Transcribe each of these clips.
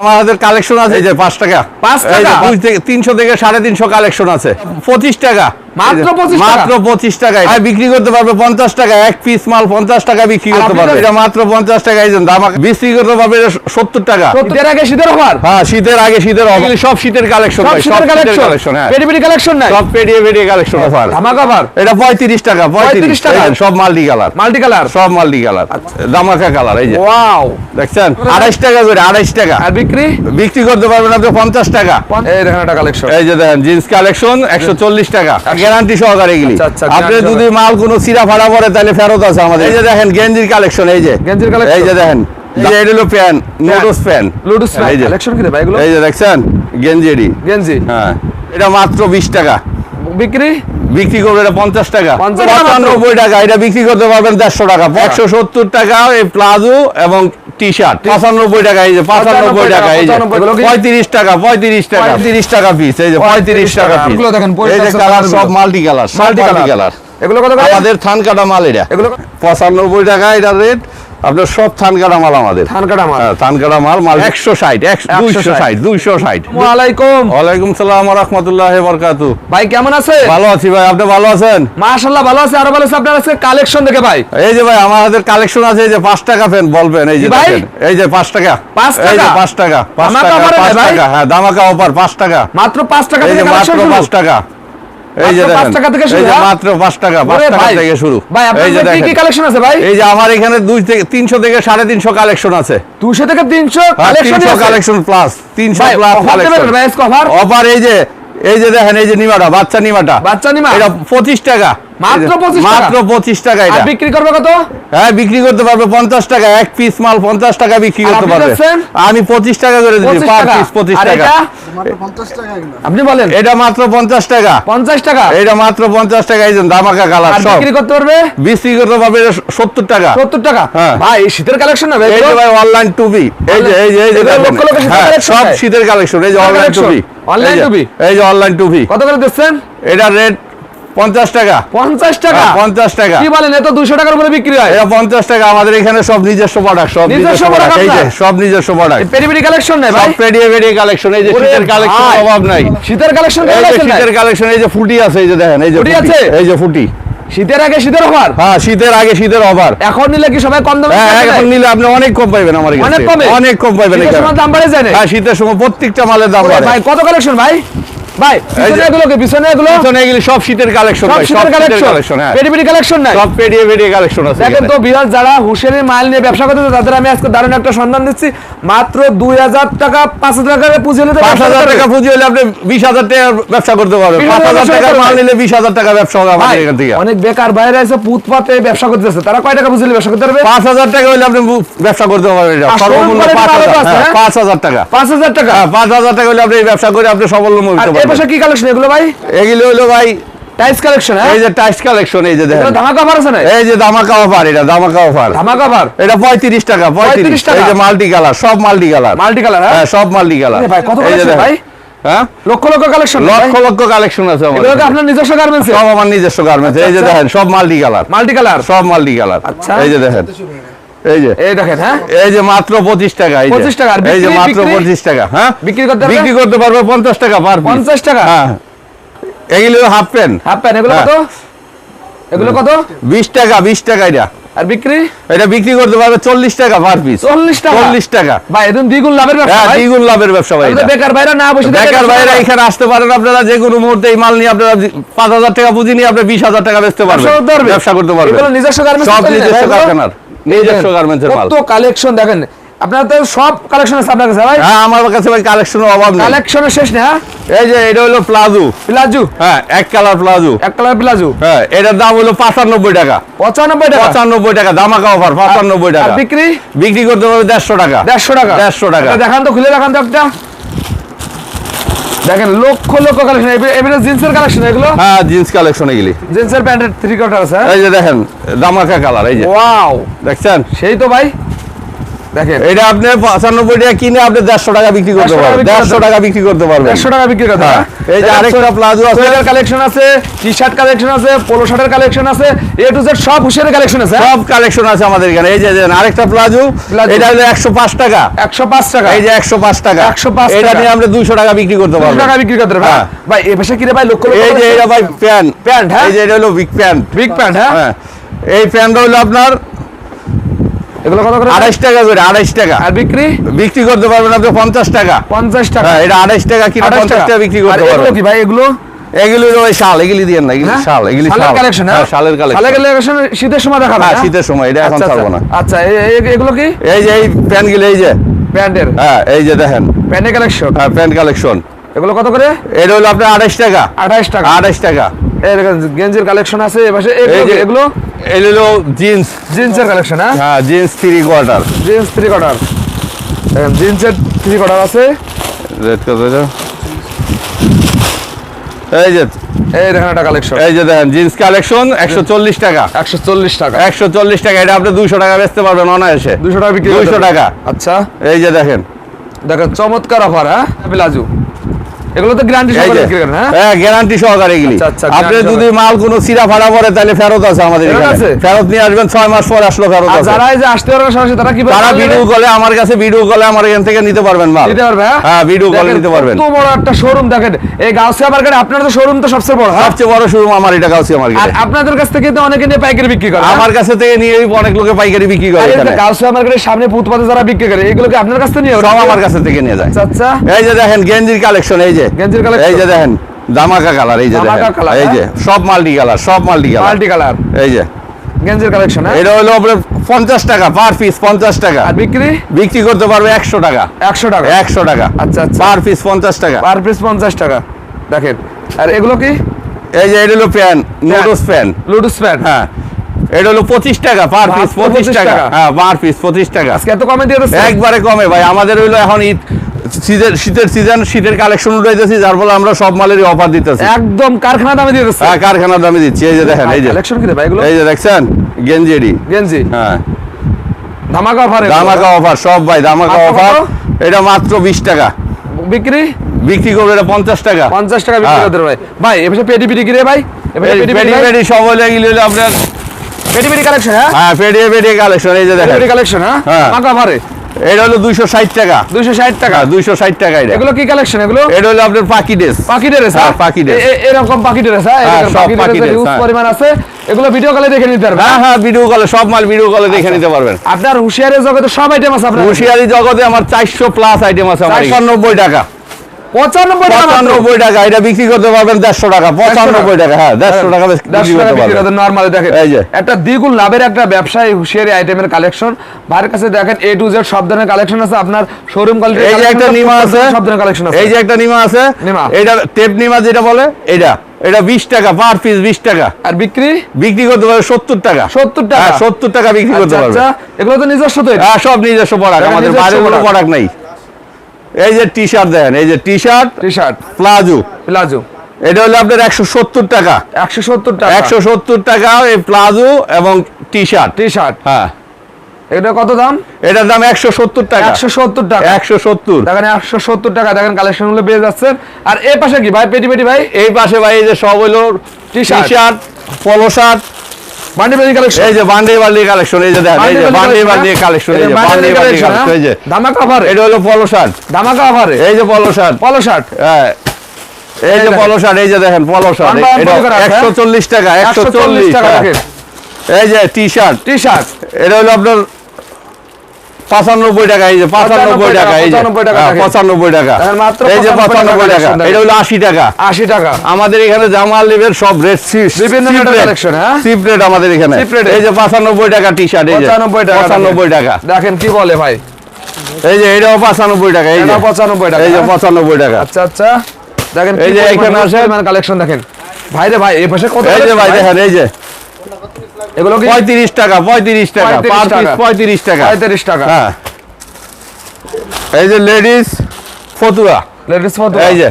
আমাদের কালেকশন আছে। এই যে পাঁচ টাকা। পাঁচ টাকা? দুই থেকে তিনশো থেকে সাড়ে তিনশো কালেকশন আছে। পঁচিশ টাকা। মাত্র 25 টাকা? মাত্র টাকা আর বিক্রি করতে পারবে পঞ্চাশ টাকা এক পিস মাল পঞ্চাশ টাকা বিক্রি করতে পারবে। এটা মাত্র পঞ্চাশ টাকা এই দাম বিক্রি করতে পারবে সত্তর টাকা। শীতের আগে শীতের অফার? হ্যাঁ শীতের আগে শীতের অফার। সব শীতের কালেকশন সব শীতের কালেকশন কালেকশন হ্যাঁ। পেডি পেডি কালেকশন নাই? সব পেডিয়ে পেডিয়ে কালেকশন অফার। ধামাকা অফার? এটা পঁয়ত্রিশ টাকা 35 টাকা? টাকা সব মাল্টি কালার। Multi colour? সব মাল্টি কালার। দামাকা কালার এই যে। ওয়াও। দেখছেন? আড়াইশ টাকা করে আড়াইশ টাকা। আর বিক্রি? বিক্রি করতে পারবেন আপনি পঞ্চাশ টাকা। এই দেখেন একটা কালেকশন এই যে দেখেন জিন্স কালেকশন একশো চল্লিশ টাকা। গ্যারান্টি সহকারে এগুলি। আচ্ছা, আচ্ছা, আপনি যদি মাল কোনো সিরা ফাড়া পরে তাহলে ফেরত আছে আমাদের। এই যে দেখেন গেঞ্জির কালেকশন এই যে। গেঞ্জির collection? এই যে দেখেন এটা প্যান নোডস প্যান লুডুস এই যে। কালেকশন কি ভাই এগুলো? এই যে দেখছেন গেঞ্জিরি গেঞ্জি। হ্যাঁ এটা মাত্র বিশ টাকা। বিক্রি? বিক্রি করবে এটা পঞ্চাশ টাকা। 50 টাকা মাত্র? পঁচানব্বই টাকা এটা বিক্রি করতে পারবেন দেড়শো টাকা। একশো সত্তর টাকা এই প্লাজো এবং টি শার্ট পঁচানব্বই টাকা এই যে পঁচানব্বই টাকা এই যে 95 এগুলো কি? পঁয়ত্রিশ টাকা পঁয়ত্রিশ টাকা পঁয়ত্রিশ টাকা পিস এই যে পঁয়ত্রিশ টাকা পিস দেখেন, এই যে কালার সব মাল্টি কালার মাল্টি কালার এগুলো আমাদের থান কাটা মাল এটা। এগুলো পঁচানব্বই টাকা এটা রেট আপনার সব থান কাটা মাল আমাদের। ধান কাটা মাল। হ্যাঁ, থান কাটা মাল মাল একশো ষাট দুইশো ষাট দুইশো ষাট। ওয়ালাইকুম। ওয়ালাইকুম সালাম রহমতুল্লাহ বরকাতু। ভাই কেমন আছে ভালো আছি ভাই আপনি ভালো আছেন? মাশাআল্লাহ ভালো আছে। আরও ভালো আছে। আপনার আজকে কালেকশন দেখে ভাই। এই যে ভাই আমাদের কালেকশন আছে এই যে পাঁচ টাকা পেন বলবেন এই যে ভাই? এই যে পাঁচ টাকা। পাঁচ এই যে টাকা? পাঁচ টাকা পাঁচ টাকা পাঁচ টাকা হ্যাঁ দামাকা অফার পাঁচ টাকা। মাত্র 5 টাকা মাত্র পাঁচ টাকা। এই যে দেখেন টাকা থেকে শুরু, হ্যাঁ? মাত্র 5 টাকা 5 টাকা থেকে শুরু। ভাই কাছে কি কি কালেকশন আছে ভাই? এই যে আমার এখানে দুই থেকে তিনশো থেকে সাড়ে তিনশো কালেকশন আছে। 200 থেকে 300 কালেকশন তিনশো কালেকশন প্লাস তিনশো ভাই প্লাস অফার কালেকশন অফার এই যে এই যে দেখেন এই যে নিমাটা বাচ্চা নিমাটা। বাচ্চা নিমা? এটা পঁচিশ টাকা। মাত্র 25 মাত্র পঁচিশ টাকা এটা। বিক্রি করবে কত? হ্যাঁ বিক্রি করতে পারবে পঞ্চাশ টাকা এক পিস মাল পঞ্চাশ টাকা বিক্রি করতে পারবে? আমি টাকা করে দিচ্ছি পার পিস পঁচিশ আর টাকা। আপনি বলেন। এটা মাত্র পঞ্চাশ টাকা। 50 টাকা? এটা মাত্র পঞ্চাশ টাকা এই যে দামাকা কালার সব। বিক্রি করতে পারবে? বিক্রি করতে পারবে সত্তর টাকা। 70 টাকা? হ্যাঁ। ভাই এই শীতের কালেকশন না ভাই এই যে ভাই অনলাইন টুপি। এই যে এই এই হ্যাঁ, সব শীতের কালেকশন এই যে অনলাইন টুপি। এই যে- টুপি। এই যে অনলাইন টুপি। কত করে দিচ্ছেন? এটা রেট পঞ্চাশ টাকা। 50 টাকা? হ্যাঁ, 50 টাকা। কি বলেন এত 200 টাকার উপরে বিক্রি হয়? এটা পঞ্চাশ টাকা আমাদের এখানে সব নিজস্ব প্রোডাক্ট সব নিজস্ব প্রোডাক্ট এই যে সব নিজস্ব প্রোডাক্ট পেরি পেরি কালেকশন নাই ভাই? কালেকশন এই যে শীতের কালেকশন অভাব নাই। শীতের কালেকশন শীতের কালেকশন এই যে ফুটি আছে এই যে দেখেন এই যে ফুটি আছে? এই যে ফুটি। শীতের আগে শীতের অফার হ্যাঁ শীতের আগে শীতের অফার এখন নিলে কি সবাই কম দামে হ্যাঁ এখন নিলে আপনি অনেক কম পাইবেন আমার কাছে অনেক কমে? অনেক কম পাইবেন শীতের এখানে। সময় দাম বাড়ে যায় না? হ্যাঁ শীতের সময় প্রত্যেকটা মালের দাম বাড়ে। ভাই কত কালেকশন ভাই? ভাই পিছনে এগুলো কি পিছনে এগুলো পিছনে এগুলি সব শীতের কালেকশন সব শীতের শীতের কালেকশন কালেকশন হ্যাঁ। পেরি পেরি কালেকশন নাই? সব পেডিয়ে পেডিয়ে কালেকশন আছে দেখেন তো বিরাট যারা হুশেরি মাল নিয়ে ব্যবসা করতে তাদের আমি আজকে দারুণ একটা সন্ধান দিচ্ছি। মাত্র দুই হাজার টাকা পাঁচ হাজার টাকা পুঁজি হলে তো পাঁচ ব্যবসা হাজার করতে টাকা পুঁজি হলে আপনি বিশ হাজার ব্যবসা করতে পারবেন। 20,000 পাঁচ হাজার ব্যবসা টাকার করতে মাল নিলে বিশ হাজার টাকা ব্যবসা হবে আমাদের এখান থেকে। অনেক বেকার বাইরে আছে পুতপাতে ব্যবসা করতেছে তারা কয় টাকা বুঝলে ব্যবসা করতে পারবে? পাঁচ হাজার টাকা হলে আপনি ব্যবসা করতে পারবেন এটা। সর্বমূল্য হ্যাঁ, হ্যাঁ? পাঁচ হাজার টাকা। পাঁচ হাজার টাকা? পাঁচ হাজার টাকা হলে আপনি ব্যবসা করে আপনি আর হতে এই পাশে কি কালেকশন এগুলো ভাই? এগুলো হলো ভাই টাইস কালেকশন হ্যাঁ? এই যে টাইস কালেকশন এই যে দেখেন। এগুলো ধামাকা অফার আছে না এই যে অফার এটা অফার ধামাকা অফার এটা পঁয়ত্রিশ টাকা 35 টাকা। এই যে মাল্টি কালার সব মাল্টি কালার মাল্টি কালার হ্যাঁ? সব মাল্টি কালার ভাই, কত দেখেন। ভাই? হ্যাঁ? লক্ষ লক্ষ কালেকশন লক্ষ লক্ষ কালেকশন আছে এগুলো আপনার নিজস্ব গার্মেন্টস সব আমার নিজস্ব গার্মেন্টস এই যে আচ্ছা। দেখেন সব মাল্টি কালার মাল্টি কালার সব মাল্টি কালার আচ্ছা। এই যে দেখেন। এই যে। এই দেখেন হ্যাঁ? এই যে মাত্র পঁচিশ টাকা এই 25 টাকা, এই যে মাত্র বিক্রি? পঁচিশ টাকা হ্যাঁ? বিক্রি করতে বিক্রি করতে পারবে পঞ্চাশ টাকা পার 50 টাকা? হ্যাঁ। এগুলো হাফ প্যান্ট হাফ প্যান্ট এগুলো হ্যাঁ। কত? এগুলো কত? বিশ টাকা বিশ টাকা এটা। আর বিক্রি? এটা বিক্রি করতে পারবে চল্লিশ টাকা পার পিস 40 টাকা? চল্লিশ টাকা। ভাই এদিন দ্বিগুণ লাভের ব্যবসা হ্যাঁ দ্বিগুণ লাভের ব্যবসা ভাই এটা। বেকার বাইরে না বসে বেকার ব্যবসা এখানে আসতে পারেন আপনারা যে কোনো মুহূর্তে এই মাল নিয়ে আপনারা পাঁচ হাজার টাকা পুঁজি নিয়ে আপনি বিশ হাজার টাকা বেচতে পারবেন। ব্যবসা করতে ব্যবসা করতে পারবেন। এগুলো নিজস্ব গার্মেন্টস সব নিজস্ব কারখানার। নিজস্ব গার্মেন্টসের মাল কত কালেকশন দেখেন। আপনার তো সব কালেকশন আছে আপনার কাছে ভাই? হ্যাঁ আমার কাছে ভাই কালেকশনের অভাব নেই। কালেকশনের শেষ না হ্যাঁ? এই যে এটা হলো প্লাজো প্লাজু হ্যাঁ এক কালার প্লাজো এক কালার প্লাজু হ্যাঁ এটার দাম হলো পঁচানব্বই টাকা। পঁচানব্বই টাকা? পঁচানব্বই টাকা দামাকা অফার পঁচানব্বই আর টাকা। বিক্রি? বিক্রি করতে পারবে দেড়শো টাকা। দেড়শো টাকা? দেড়শো টাকা। দেখান তো খুলে দেখান তো একটা। দেখেন লক্ষ লক্ষ কালেকশন এবারে জিন্সের কালেকশন এগুলো? হ্যাঁ জিন্স কালেকশন এগুলি। জিন্সের প্যান্টের থ্রি কোয়ার্টার আছে হ্যাঁ? এই যে দেখেন দামাকা কালার এই যে। ওয়াও দেখছেন? সেই তো ভাই। দেখেন। এটা আপনি পঁচানব্বই টাকা কিনে আপনি দেড়শো টাকা বিক্রি করতে পারবেন। দেড়শো টাকা বিক্রি করতে পারবেন। দেড়শো টাকা বিক্রি করতে হ্যাঁ, এই যে আরেকটা প্লাজো আছে। কালেকশন আছে টি শার্ট কালেকশন আছে পোলো শার্টের কালেকশন আছে এ টু জেড সব হুশিয়ারের কালেকশন আছে সব কালেকশন আছে আমাদের এখানে। এই যে আরেকটা প্লাজো। এটা হলো একশো পাঁচ টাকা। একশো পাঁচ টাকা। এই যে একশো পাঁচ টাকা। 105 এটা নিয়ে আমরা দুইশো টাকা বিক্রি করতে দুশো পারব। টাকা বিক্রি করতে পারবে হ্যাঁ। ভাই এ কিরে ভাই এই যে এটা ভাই প্যান্ট। প্যান্ট হ্যাঁ? এই যে এটা হলো বিগ প্যান্ট বিগ প্যান্ট হ্যাঁ? হ্যাঁ। এই প্যান্টটা হলো আপনার এগুলো কত করে? আড়াইশ টাকা করে আড়াইশ টাকা। আর বিক্রি? বিক্রি করতে পারবেন আপনি পঞ্চাশ টাকা। পঞ্চাশ টাকা। এটা আড়াইশ টাকা কিনা 28 টাকা। বিক্রি আর করতে এগুলো কি ভাই এগুলো? এগুলি ওই শাল এগুলি দিয়ে না এগুলি? শাল এগুলি শাল। কালেকশন হ্যাঁ? শালের কালেকশন কালেকশন শীতের সময় দেখাবে হ্যাঁ? শীতের সময় এটা এখন ছাড়বো না। আচ্ছা, এ- এ- এগুলো কি? এই যে এই প্যান্টগুলো এই যে। প্যান্টের? হ্যাঁ এই যে দেখেন। প্যান্টের কালেকশন হ্যাঁ প্যান্ট কালেকশন এগুলো কত করে? এটা হলো আপনার আড়াইশ টাকা। আঠাইশ টাকা। আড়াইশ টাকা। এই গেঞ্জির কালেকশন আছে কি? এগুলো? এই হলো জিন্স জিন্সের কালেকশন হ্যাঁ? হ্যাঁ jeans three quarter jeans three quarter জিন্সের থ্রি কোয়ার্টার আছে। রেড কত এই যে এই দেখেন একটা কালেকশন এই যে দেখেন জিন্স কালেকশন একশো চল্লিশ টাকা। একশো চল্লিশ টাকা। একশো চল্লিশ টাকা এটা আপনি দুশো টাকা বেচতে পারবেন অনায়াসে। দুশো টাকা বিক্রি করতে টাকা। আচ্ছা। এই যে দেখেন। দেখেন চমৎকার অফার হ্যাঁ? প্লাজু এগুলো তো গ্যারান্টি সহকারে হ্যাঁ? হ্যাঁ গ্যারান্টি সহকারে এগুলি। আচ্ছা, আচ্ছা, আপনি যদি মাল কোনো সিরা ফাড়া পরে তাহলে ফেরত আছে আমাদের এখানে। ফেরত নিয়ে আসবেন ছয় মাস পর আসলো ফেরত আছে। যারা এই যে আসতে পারবে সরাসরি তারা কি তারা ভিডিও কলে আমার কাছে ভিডিও কলে আমার এখান থেকে নিতে পারবেন মাল। নিতে পারবে হ্যাঁ? হ্যাঁ ভিডিও কলে নিতে পারবেন। কত বড় একটা শোরুম দেখেন। এই গাউসিয়া মার্কেটে আপনার তো শোরুম তো সবচেয়ে বড় হ্যাঁ? সবচেয়ে বড় শোরুম আমার এটা গাউসিয়া আর আপনাদের কাছ থেকে তো অনেকে নিয়ে পাইকারি বিক্রি করে হ্যাঁ? আমার কাছে থেকে নিয়ে অনেক লোকে পাইকারি বিক্রি করে এখানে। গাউসিয়া মার্কেটের সামনে ফুটপাতে যারা বিক্রি করে এগুলোকে আপনার কাছ থেকে নিয়ে সব আমার কাছে থেকে নিয়ে যায়। আচ্ছা আচ্ছা। এই যে দেখেন গেঞ্জির কালেকশন এই যে গেঞ্জির collection? এই যে দেখেন দামাকা কালার এই যে দেখেন এই যে হ্যাঁ? সব মাল্টি কালার সব মাল্টি কালার মাল্টি কালার এই যে। গেঞ্জির কালেকশন হ্যাঁ? এটা হলো আপনার পঞ্চাশ টাকা পার পিস পঞ্চাশ টাকা। আর বিক্রি? বিক্রি করতে পারবে একশো টাকা। একশো টাকা? একশো টাকা। আচ্ছা, আচ্ছা। পার পিস পঞ্চাশ টাকা। পার পিস পঞ্চাশ টাকা। দেখেন আর এগুলো কি? এই যে এটা হলো প্যান নোডস প্যান লুডুস প্যান্ট। হ্যাঁ। এটা হলো পঁচিশ টাকা পার পিস পঁচিশ টাকা। টাকা। হ্যাঁ পার পিস পঁচিশ টাকা। আজকে এত কমে দিয়ে একবারে কমে ভাই। আমাদের হইল এখন ঈদ। শীতের শীতের সিজন শীতের কালেকশন উঠাইতেছি যার ফলে আমরা সব মালেরই অফার দিতেছি। একদম কারখানা দামে দিয়ে হ্যাঁ কারখানার দামে দিচ্ছি। এই যে দেখেন এই যে। কালেকশন কি ভাই এগুলো? এই যে দেখছেন গেঞ্জেরি গেঞ্জি? হ্যাঁ। ধামাকা অফার দামাকা অফার সব ভাই দামাকা অফার এটা মাত্র বিশ টাকা। বিক্রি? বিক্রি করবে এটা পঞ্চাশ টাকা। পঞ্চাশ টাকা বিক্রি হ্যাঁ। করতে ভাই। ভাই এবার পেটি পিটি ভাই? এবার পেটি পিটি সব হলে আপনার পেটি পিটি কালেকশন হ্যাঁ? হ্যাঁ পেডি পেডি কালেকশন এই যে দেখেন। পিটি কালেকশন হ্যাঁ? হ্যাঁ। ধামাকা অফারে এটা হলো দুইশো ষাট টাকা। দুইশো ষাট টাকা? হ্যাঁ দুইশো ষাট টাকা এটা। এগুলো কি কালেকশন এগুলো? এটা হলো আপনার পাখি ড্রেস ড্রেস হ্যাঁ, ড্রেস এরকম ড্রেস হ্যাঁ? হ্যাঁ, এরকম ইউজ হ্যাঁ। পরিমাণ আছে। এগুলো ভিডিও কলে দেখে নিতে পারবেন। হ্যাঁ হ্যাঁ ভিডিও কলে সব মাল ভিডিও কলে দেখে নিতে পারবেন। আপনার হুশিয়ারি জগতে সব আইটেম আছে আপনার হুশিয়ারি জগতে আমার চারশো প্লাস আইটেম আছে আমার 490 টাকা। পঁচানব্বই টাকা মাত্র। পঁচানব্বই টাকা এটা বিক্রি করতে পারবেন দেড়শো টাকা পঁচানব্বই টাকা হ্যাঁ দেড়শো টাকা বিক্রি করতে পারবেন করতে দেখেন এই যে। একটা দ্বিগুণ লাভের একটা ব্যবসায়ী হুশিয়ারি আইটেমের কালেকশন ভাইয়ের কাছে দেখেন এ টু জেড সব ধরনের কালেকশন আছে আপনার শোরুম কোয়ালিটি এই যে একটা নিমা আছে সব ধরনের কালেকশন আছে এই যে একটা নিমা আছে নিমা। এটা টেপ নিমা যেটা বলে এটা এটা বিশ টাকা পার পিস বিশ টাকা আর বিক্রি বিক্রি করতে পারবে সত্তর টাকা 70 টাকা? হ্যাঁ, সত্তর টাকা বিক্রি করতে আচ্ছা পারবে আচ্ছা এগুলো তো নিজস্ব তো হ্যাঁ সব নিজস্ব আমাদের বাইরে কোনো। নাই এই যে টি শার্ট দেখেন এই যে T shirt T shirt palazzo palazzo এটা হলো আপনার একশো সত্তর টাকা। একশো সত্তর টাকা। একশো সত্তর টাকা এই প্লাজো এবং টি শার্ট টি শার্ট হ্যাঁ। এটা কত দাম? এটার দাম একশো সত্তর টাকা। একশো সত্তর টাকা। একশো সত্তর। দেখেন একশো সত্তর টাকা দেখেন কালেকশনগুলো পেয়ে যাচ্ছেন। আর এই পাশে কি ভাই? পেটি পেটি ভাই? এই পাশে ভাই এই যে সব হলো টি। শার্ট পলো শার্ট বান্ডি পেটি কালেকশন এই যে বান্ডি বান্ডি কালেকশন এই যে দেখেন এই যে বান্ডি বান্ডি কালেকশন এই যে বান্ডি বান্ডি কালেকশন এই যে। ধামাকা অফারে এটা হলো পলো শার্ট ধামাকা অফারে এই যে পলো শার্ট পলো শার্ট হ্যাঁ। এই যে পলো শার্ট এই যে দেখেন পলো শার্ট এটা পলো করা আছে, একশো চল্লিশ টাকা একশো চল্লিশ টাকা টাকা এই যে টি শার্ট টি শার্ট এটা হলো আপনার পঁচানব্বই টাকা এই যে পঁচানব্বই টাকা এই যে 95 টাকা হ্যাঁ। পঁচানব্বই টাকা। মাত্র এই যে পঁচানব্বই টাকা এটা হলো আশি টাকা। আশি টাকা। আমাদের এখানে জামাল লিভের সব রেট বিভিন্ন হ্যাঁ? চিপ রেট আমাদের এখানে। এই যে পঁচানব্বই টাকা টি শার্ট এই যে 95 টাকা পঁচানব্বই টাকা। দেখেন কি বলে ভাই। এই যে এটাও পঁচানব্বই টাকা এই যে। 95 টাকা, এই যে হ্যাঁ? পঁচানব্বই টাকা। আচ্ছা আচ্ছা। দেখেন এই যে এখানে আছে- কালেকশন দেখেন। ভাই রে ভাই এই পাশে কত এই যে ভাই? দেখেন এই যে। এগুলো কি পঁয়ত্রিশ টাকা পঁয়ত্রিশ টাকা 35 পার পিস টাকা। পঁয়ত্রিশ টাকা। 35 টাকা। হ্যাঁ। এই যে লেডিস ফতুয়া। লেডিস কত এই যে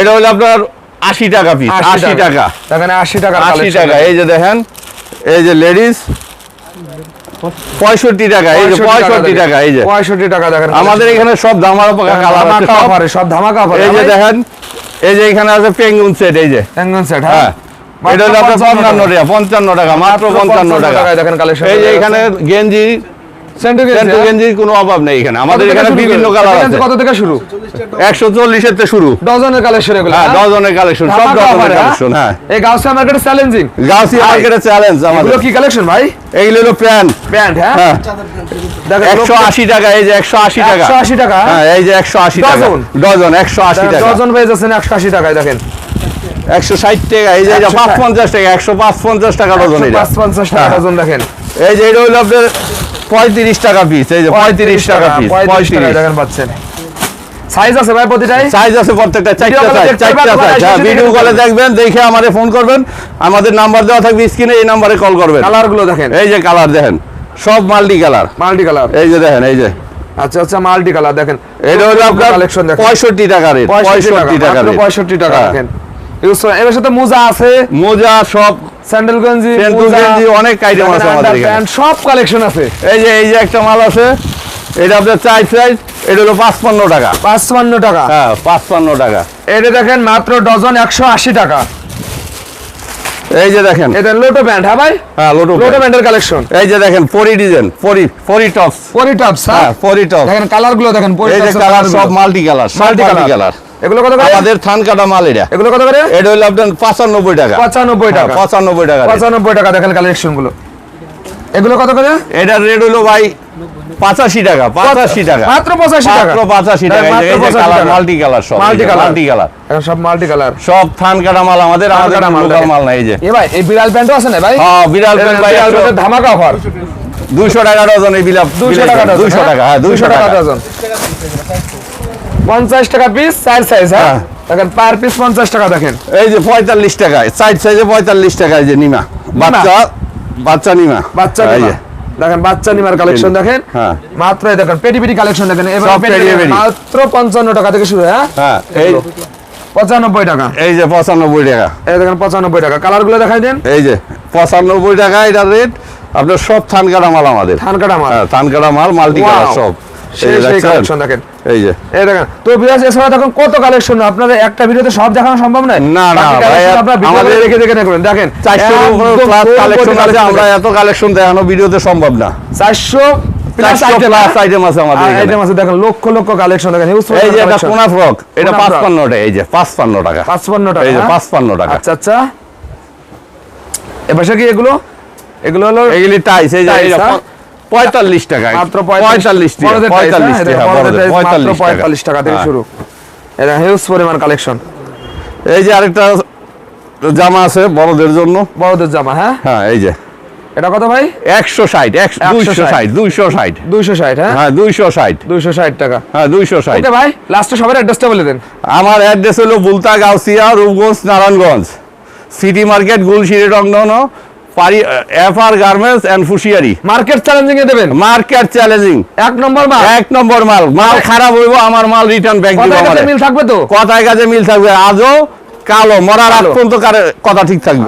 এটা হলো আপনার আশি টাকা পিস আশি টাকা। দেখেন আশি টাকা আশি টাকা। এই যে দেখেন এই যে লেডিস পঁয়ষট্টি টাকা এই যে পঁয়ষট্টি টাকা এই যে। পঁয়ষট্টি টাকা দেখেন। আমাদের এখানে সব ধামার কালার আছে ধামাকা সব। সব ধামাকা এই যে দেখেন এই যে এখানে আছে পেঙ্গুন সেট এই যে। ট্যাঙ্গন সেট হ্যাঁ। হ্যাঁ। এটা হলো পঞ্চান্ন টাকা পঞ্চান্ন টাকা মাত্র পঞ্চান্ন 55 টাকা। দেখেন collection এই যে এখানে গেঞ্জি সেন্টু কোনো অভাব নেই এখানে। আমাদের এখানে বিভিন্ন কালার আছে। কত থেকে শুরু? একশো চল্লিশের থেকে শুরু। ডজনের কালেকশন এগুলো হ্যাঁ হ্যাঁ? ডজনের কালেকশন সব ডজনের হ্যাঁ? কালেকশন হ্যাঁ। এই গাউসিয়া মার্কেটে চ্যালেঞ্জিং গাউসিয়া ভাই, মার্কেটের চ্যালেঞ্জ আমাদের। এগুলো কি কালেকশন ভাই? এইগুলো হলো প্যান্ট। প্যান্ট হ্যাঁ? হ্যাঁ। দেখেন একশো আশি টাকা এই যে একশো আশি টাকা। 180 টাকা, হ্যাঁ? এই যে একশো আশি টাকা। ডজন? ডজন একশো আশি টাকা। ডজন যাচ্ছেন একশো আশি টাকায় দেখেন। একশো ষাট টাকা এই যে পাঁচ পঞ্চাশ টাকা একশো পাঁচ পঞ্চাশ টাকা ডজন পাঁচ পঞ্চাশ টাকা। ডজন দেখেন। এই যে এটা হলো আপনার পঁয়ত্রিশ টাকা পিস এই যে পঁয়ত্রিশ টাকা পিস পঁয়ত্রিশ টাকায় পাচ্ছেন। সাইজ আছে ভাই প্রতিটাই? সাইজ আছে প্রত্যেকটা চারটা সাইজ চারটা সাইজ হ্যাঁ ভিডিও কলে দেখবেন দেখে আমাদের ফোন করবেন আমাদের নাম্বার দেওয়া থাকবে স্ক্রিনে এই নাম্বারে কল করবেন। কালারগুলো দেখেন। এই যে কালার দেখেন সব মাল্টি কালার মাল্টি কালার এই যে দেখেন এই যে। আচ্ছা আচ্ছা মাল্টি কালার দেখেন। এটা হলো আপনার কালেকশন দেখেন। পঁয়ষট্টি টাকা রেট পঁয়ষট্টি টাকা রেট পঁয়ষট্টি টাকা হ্যাঁ। দেখেন। এর সাথে মোজা আছে। মোজা সব স্যান্ডেল গঞ্জি স্যান্ডেল মোজা, অনেক দেখেন আছে আমাদের এখানে। সব কালেকশন আছে। এই যে এই যে একটা মাল আছে এটা আপনার চার সাইজ এটা হলো পাঁচপান্ন টাকা। পাঁচপান্ন টাকা। হ্যাঁ পাঁচপান্ন টাকা। এটা দেখেন মাত্র ডজন একশো আশি টাকা। এই যে দেখেন। এটা লোটো প্যান্ট হ্যাঁ ভাই? হ্যাঁ লোটো লোটো প্যান্টের কালেকশন এই যে দেখেন পরি ডিজাইন পরি পরি টপস পরি টপস হ্যাঁ? পরি টপস দেখেন কালারগুলো দেখেন পরি এই যে কালার সব মাল্টি কালার মাল্টি কালার এগুলো কত করে? আমাদের থান কাটা মাল এটা। এগুলো কত করে? এটা হলো আপনার টাকা। পঁচানব্বই হ্যাঁ, টাকা। পঁচানব্বই টাকা rate। পঁচানব্বই টাকা দেখেন কালেকশনগুলো। এগুলো কত করে? এটার রেট হলো ভাই পঁচাশি টাকা পঁচাশি টাকা। মাত্র পঁচাশি টাকা। কালার মাল্টি কালার সব মাল্টি কালার মাল্টি কালার সব মাল্টি কালার সব থান কাটা মাল আমাদের আমাদের মাল লোকাল মাল না এই যে। এ ভাই এই বিড়াল প্যান্টও আছে না ভাই? হ্যাঁ বিড়াল প্যান্ট ভাই ধামাকা অফার। দুইশো টাকা ডজন এই বিলাপ দুইশো টাকা ডজন। দুইশো টাকা হ্যাঁ দুইশো টাকা। ডজন। পঞ্চাশ টাকা পিস চার সাইজ হ্যাঁ। দেখেন পার পিস পঞ্চাশ টাকা দেখেন। এই যে পঁয়তাল্লিশ টাকা সাইড সাইজে পঁয়তাল্লিশ টাকা এই যে নিমা। বাচ্চা বাচ্চা নিমা। বাচ্চা নিমা। দেখেন বাচ্চা নিমার কালেকশন দেখেন। হ্যাঁ। মাত্র দেখেন পেটি পেটি কালেকশন দেখেন। এবার। মাত্র পঞ্চান্ন টাকা থেকে শুরু হ্যাঁ? হ্যাঁ এই। পঁচানব্বই টাকা। এই যে পঁচানব্বই টাকা। এই দেখেন পঁচানব্বই টাকা। কালারগুলো দেখাই দেন। এই যে পঁচানব্বই টাকা এটা রেট আপনার সব থান কাটা মাল আমাদের। ধান কাটা মাল। হ্যাঁ থান কাটা মাল মাল্টি কালার সব। এই যে এই যে। এই দেখেন তো বিরাজ এছাড়া দেখুন কত কালেকশন আপনাদের একটা ভিডিওতে সব দেখানো সম্ভব নয়? না, না, বাকি ভাই, collection আপনারা ভিডিও আমাদের দেখে দেখে দেখবেন দেখেন। চারশোর উপরে একদম প্লাস কালেকশন আছে আমরা এত কালেকশন দেখানো ভিডিওতে সম্ভব না। চারশো প্লাস আইটেম আছে। আমাদের আইটেম আছে দেখেন লক্ষ লক্ষ কালেকশন দেখেন এই যে এটা কোনা ফ্রক টাকা এই যে পাঁচপান্ন টাকা। পাঁচপান্ন টাকা এই যে হ্যাঁ? পাঁচপান্ন টাকা। আচ্ছা আচ্ছা। এবার কি এগুলো? এগুলো হলো এগুলি টাইস এই যে পঁয়তাল্লিশ টাকা। মাত্র পঁয়তাল্লিশ। টাকা। পঁয়তাল্লিশ থেকে হ্যাঁ। শুরু। এটা হিউজ পরিমাণ কালেকশন এই যে আরেকটা জামা আছে বড়দের জন্য। বড়দের জামা হ্যাঁ? হ্যাঁ এই যে। এটা কত ভাই? একশো ষাট 160 দুইশো ষাট। দুইশো ষাট। দুইশো ষাট হ্যাঁ? হ্যাঁ দুইশো ষাট। দুইশো ষাট টাকা। হ্যাঁ দুইশো ষাট। ভাই লাস্টে সবার অ্যাড্রেসটা বলে দেন। আমার অ্যাড্রেস হলো বুলতা গাউসিয়া রূপগঞ্জ নারায়ণগঞ্জ। সিটি মার্কেট গুলশিরি রংধন। পারি গার্মেন্টস এন্ড ফুশিয়ারি মার্কেট চ্যালেঞ্জিং এ দেবেন? মার্কেট চ্যালেঞ্জিং এক নম্বর মাল? এক নম্বর মাল। মাল খারাপ হইব আমার মাল রিটার্ন ব্যাক দিব কথায় মিল থাকবে তো? কথায় কাজে মিল থাকবে। আজও কালো মরার আগ কালো। পর্যন্ত কথা ঠিক থাকবে।